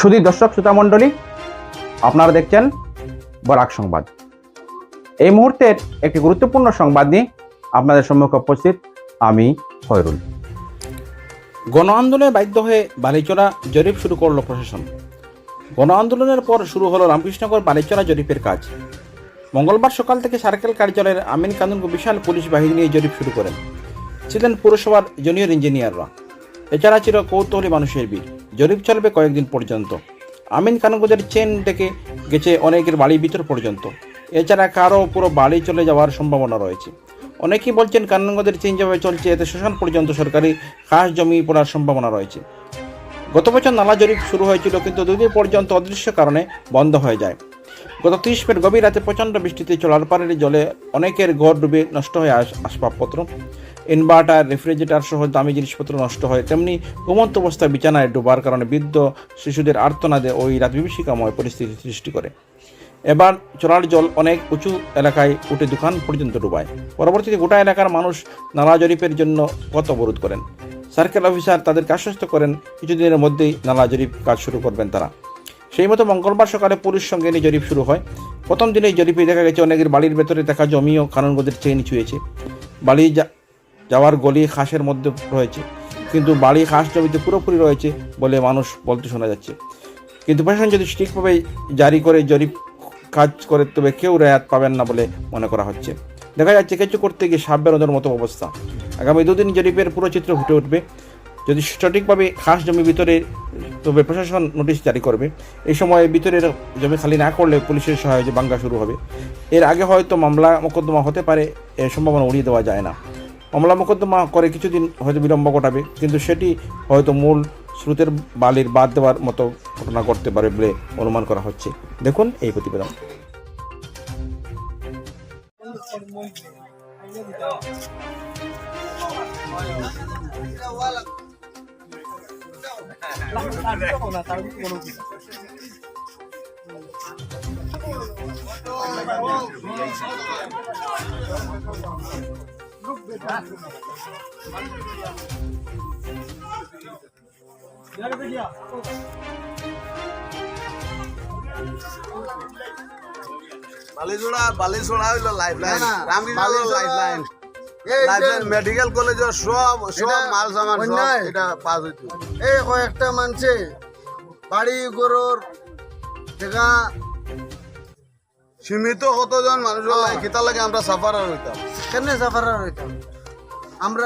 শুধু দর্শক, শ্রোতা মণ্ডলী, আপনারা দেখছেন বরাক সংবাদ। এই মুহূর্তের একটি গুরুত্বপূর্ণ সংবাদ নিয়ে আপনাদের সম্মুখে উপস্থিত আমি খয়রুল। গণ আন্দোলনে বাধ্য হয়ে বালিচড়া জরিপ শুরু করল প্রশাসন। গণ আন্দোলনের পর শুরু হলো রামকৃষ্ণগর বালিচড়া জরিপের কাজ। মঙ্গলবার সকাল থেকে সার্কেল কার্যালয়ের আমিন কানুনগো বিশাল পুলিশ বাহিনী নিয়ে জরিপ শুরু করেন। ছিলেন পুরসভার জুনিয়র ইঞ্জিনিয়াররা। এছাড়া ছিল কৌতূহলী মানুষের ভিড়। জরিপ চলবে কয়েকদিন পর্যন্ত। আমিন কানুগোদের চেন ডেকে গেছে অনেকের বাড়ির ভিতর পর্যন্ত। এছাড়া কারও পুরো বাড়ি চলে যাওয়ার সম্ভাবনা রয়েছে। অনেকেই বলছেন কানুগোদের চেন যেভাবে চলছে, এতে শোষণ পর্যন্ত সরকারি খাস জমি পড়ার সম্ভাবনা রয়েছে। গত বছর নালা জরিপ শুরু হয়েছিল, কিন্তু দুদিন পর্যন্ত অদৃশ্য কারণে বন্ধ হয়ে যায়। গত ত্রিশ মিনিট গভীর রাতে প্রচণ্ড বৃষ্টিতে চলার পাড়ের জলে অনেকের ঘর ডুবে নষ্ট হয়ে আস আসবাবপত্র ইনভার্টার, রেফ্রিজারেটর সহ দামি জিনিসপত্র নষ্ট হয়। তেমনি ঘুমন্ত অবস্থায় বিছানায় ডোবার কারণে বৃদ্ধ শিশুদের আর্তনাদে ওই রাত বিভীষিকাময় পরিস্থিতি সৃষ্টি করে। এবার চলার জল অনেক উঁচু এলাকায় উঠে দোকান পর্যন্ত ডুবায়। পরবর্তীতে গোটা এলাকার মানুষ নালা জরিপের জন্য পথ অবরোধ করেন। সার্কেল অফিসার তাদেরকে আশ্বস্ত করেন, কিছুদিনের মধ্যেই নালা জরিপ কাজ শুরু করবেন তারা। সেই মতো মঙ্গলবার সকালে পুলিশ সঙ্গে নিয়ে জরিপ শুরু হয়। প্রথম দিনেই জরিপে দেখা গেছে, অনেকের বাড়ির ভেতরে থাকা জমি ও কানুনগদের চেইন ছুঁয়েছে। বাড়ি যা- যাওয়ার গলি খাসের মধ্যে রয়েছে। কিন্তু বাড়ি খাস জমিতে পুরোপুরি রয়েছে বলে মানুষ বলতে শোনা যাচ্ছে। কিন্তু প্রশাসন যদি ঠিকভাবে জারি করে, জরিপ কাজ করে, তবে কেউ রেয়াত পাবেন না বলে মনে করা হচ্ছে। দেখা যাচ্ছে কিছু করতে গিয়ে সাপ বেরোনোর মতো অবস্থা। আগামী দুদিন জরিপের পুরো চিত্র ফুটে উঠবে। যদি সঠিকভাবে খাস জমি ভিতরে, তবে প্রশাসন নোটিশ জারি করবে। এই সময় ভিতরের জমি খালি না করলে পুলিশের সহায়তা বাঙ্গা শুরু হবে। এর আগে হয়তো মামলা, মোকদ্দমা হতে পারে, এর সম্ভাবনা উড়িয়ে দেওয়া যায় না। মামলা মোকদ্দমা করে কিছুদিন হয়তো বিলম্ব ঘটাবে, কিন্তু সেটি হয়তো মূল স্রোতের বালির বাদ দেওয়ার মতো ঘটনা ঘটতে পারে বলে অনুমান করা হচ্ছে। দেখুন এই প্রতিবেদন। বালিজোড়া বালিজোড়া হইল লাইফ লাইন না, লাইফ লাইন মেডিকেল কলেজের সব সব মাল সামান এটা পাস হইতো এই কয়েকটা মানুষে বাড়ি গরুর জায়গা সীমিত কতজন মানুষ কিতা লাগে? আমরা সাফার হইতাম? কেন সাফার হইতাম? আমরা